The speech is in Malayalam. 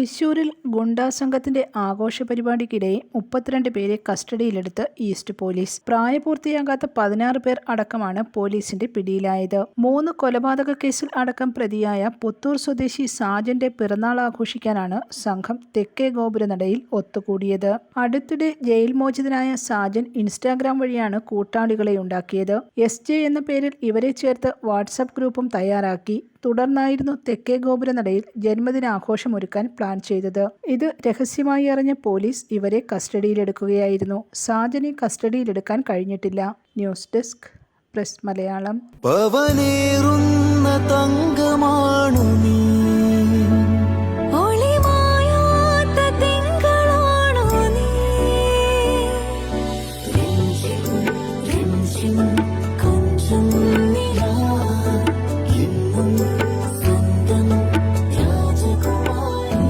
തൃശൂരിൽ ഗുണ്ടാ സംഘത്തിന്റെ ആഘോഷ പരിപാടിക്കിടെ മുപ്പത്തിരണ്ട് പേരെ കസ്റ്റഡിയിലെടുത്ത് ഈസ്റ്റ് പോലീസ്. പ്രായപൂർത്തിയാകാത്ത പതിനാറ് പേർ അടക്കമാണ് പോലീസിന്റെ പിടിയിലായത്. മൂന്ന് കൊലപാതക കേസിൽ അടക്കം പ്രതിയായ പുത്തൂർ സ്വദേശി സാജന്റെ പിറന്നാൾ ആഘോഷിക്കാനാണ് സംഘം തെക്കേ ഗോപുരനടയിൽ ഒത്തുകൂടിയത്. അടുത്തിടെ ജയിൽ മോചിതനായ സാജൻ ഇൻസ്റ്റാഗ്രാം വഴിയാണ് കൂട്ടാളികളെ ഉണ്ടാക്കിയത്. എസ് എന്ന പേരിൽ ഇവരെ ചേർത്ത് വാട്സപ്പ് ഗ്രൂപ്പും തയ്യാറാക്കി. തുടർന്നായിരുന്നു തെക്കേ ഗോപുരനടയിൽ ജന്മദിനാഘോഷമൊരുക്കാൻ പ്ലാൻ ചെയ്തത്. ഇത് രഹസ്യമായി അറിഞ്ഞ പോലീസ് ഇവരെ കസ്റ്റഡിയിലെടുക്കുകയായിരുന്നു. സാജനെ കസ്റ്റഡിയിലെടുക്കാൻ കഴിഞ്ഞിട്ടില്ല. News desk press Malayalam. രാജകുമാരി